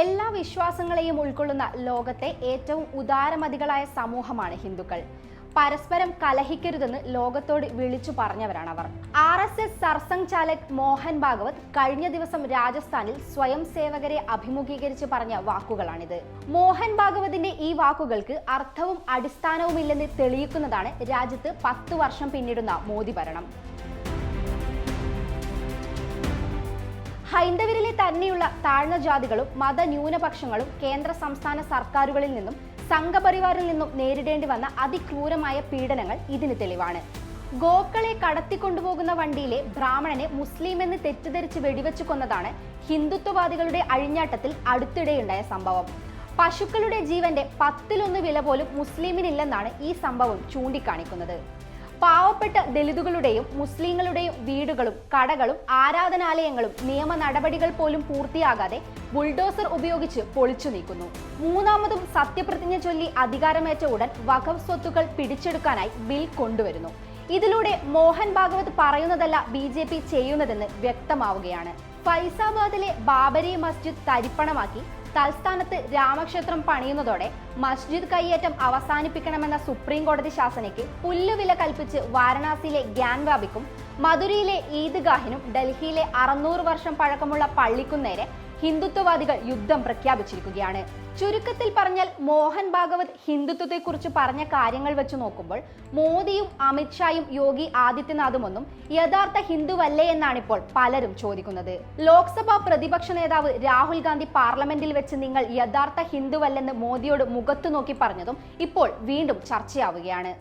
എല്ലാ വിശ്വാസങ്ങളെയും ഉൾക്കൊള്ളുന്ന ലോകത്തെ ഏറ്റവും ഉദാരമതികളായ സമൂഹമാണ് ഹിന്ദുക്കൾ. പരസ്പരം കലഹിക്കരുതെന്ന് ലോകത്തോട് വിളിച്ചു പറഞ്ഞവരാണ് അവർ. R S S Sarsanghchalak Mohan Bhagwat കഴിഞ്ഞ ദിവസം രാജസ്ഥാനിൽ സ്വയം സേവകരെ അഭിമുഖീകരിച്ച് പറഞ്ഞ വാക്കുകളാണിത്. മോഹൻ ഭാഗവതിന്റെ ഈ വാക്കുകൾക്ക് അർത്ഥവും അടിസ്ഥാനവുമില്ലെന്ന് തെളിയിക്കുന്നതാണ് രാജ്യത്ത് പത്ത് വർഷം പിന്നിടുന്ന മോദി ഭരണം. ഹൈന്ദവരിലെ തന്നെയുള്ള താഴ്ന്ന ജാതികളും മതന്യൂനപക്ഷങ്ങളും കേന്ദ്ര സംസ്ഥാന സർക്കാരുകളിൽ നിന്നും സംഘപരിവാറിൽ നിന്നും നേരിടേണ്ടി വന്ന അതിക്രൂരമായ പീഡനങ്ങൾ ഇതിന് തെളിവാണ്. ഗോക്കളെ കടത്തിക്കൊണ്ടുപോകുന്ന വണ്ടിയിലെ ബ്രാഹ്മണനെ മുസ്ലിം എന്ന് തെറ്റിദ്ധരിച്ച് വെടിവെച്ചു കൊന്നതാണ് ഹിന്ദുത്വവാദികളുടെ അഴിഞ്ഞാട്ടത്തിൽ അടുത്തിടെയുണ്ടായ സംഭവം. പശുക്കളുടെ ജീവന്റെ പത്തിലൊന്ന് വില പോലും മുസ്ലിമിനില്ലെന്നാണ് ഈ സംഭവം ചൂണ്ടിക്കാണിക്കുന്നത്. പാവപ്പെട്ട ദലിതുകളുടെയും മുസ്ലിങ്ങളുടെയും വീടുകളും കടകളും ആരാധനാലയങ്ങളും നിയമ നടപടികൾ പോലും പൂർത്തിയാകാതെ ബുൾഡോസർ ഉപയോഗിച്ച് പൊളിച്ചു നീക്കുന്നു. മൂന്നാമതും സത്യപ്രതിജ്ഞ ചൊല്ലി അധികാരമേറ്റ ഉടൻ വഖഫ് സ്വത്തുക്കൾ പിടിച്ചെടുക്കാനായി ബിൽ കൊണ്ടുവരുന്നു. ഇതിലൂടെ മോഹൻ ഭാഗവത് പറയുന്നതല്ല ബി ജെ പി ചെയ്യുന്നതെന്ന് വ്യക്തമാവുകയാണ്. ഫൈസാബാദിലെ ബാബരി മസ്ജിദ് തരിപ്പണമാക്കി തൽസ്ഥാനത്ത് രാമക്ഷേത്രം പണിയുന്നതോടെ മസ്ജിദ് കയ്യേറ്റം അവസാനിപ്പിക്കണമെന്ന സുപ്രീം കോടതി ശാസനയ്ക്ക് പുല്ലുവില കൽപ്പിച്ച് വാരണാസിയിലെ ഗ്യാൻവാബിക്കും മധുരയിലെ ഈദ്ഗാഹിനും ഡൽഹിയിലെ അറുന്നൂറ് വർഷം പഴക്കമുള്ള പള്ളിക്കും നേരെ ഹിന്ദുത്വവാദികൾ യുദ്ധം പ്രഖ്യാപിച്ചിരിക്കുകയാണ്. ചുരുക്കത്തിൽ പറഞ്ഞാൽ മോഹൻ ഭാഗവത് ഹിന്ദുത്വത്തെക്കുറിച്ച് പറഞ്ഞ കാര്യങ്ങൾ വെച്ച് നോക്കുമ്പോൾ മോദിയും അമിത്ഷായും യോഗി ആദിത്യനാഥും ഒന്നും യഥാർത്ഥ ഹിന്ദുവല്ലേ എന്നാണ് ഇപ്പോൾ പലരും ചോദിക്കുന്നത്. ലോക്സഭാ പ്രതിപക്ഷ നേതാവ് രാഹുൽ ഗാന്ധി പാർലമെന്റിൽ വെച്ച് നിങ്ങൾ യഥാർത്ഥ ഹിന്ദുവല്ലെന്ന് മോദിയോട് മുഖത്തു നോക്കി പറഞ്ഞതും ഇപ്പോൾ വീണ്ടും ചർച്ചയാവുകയാണ്.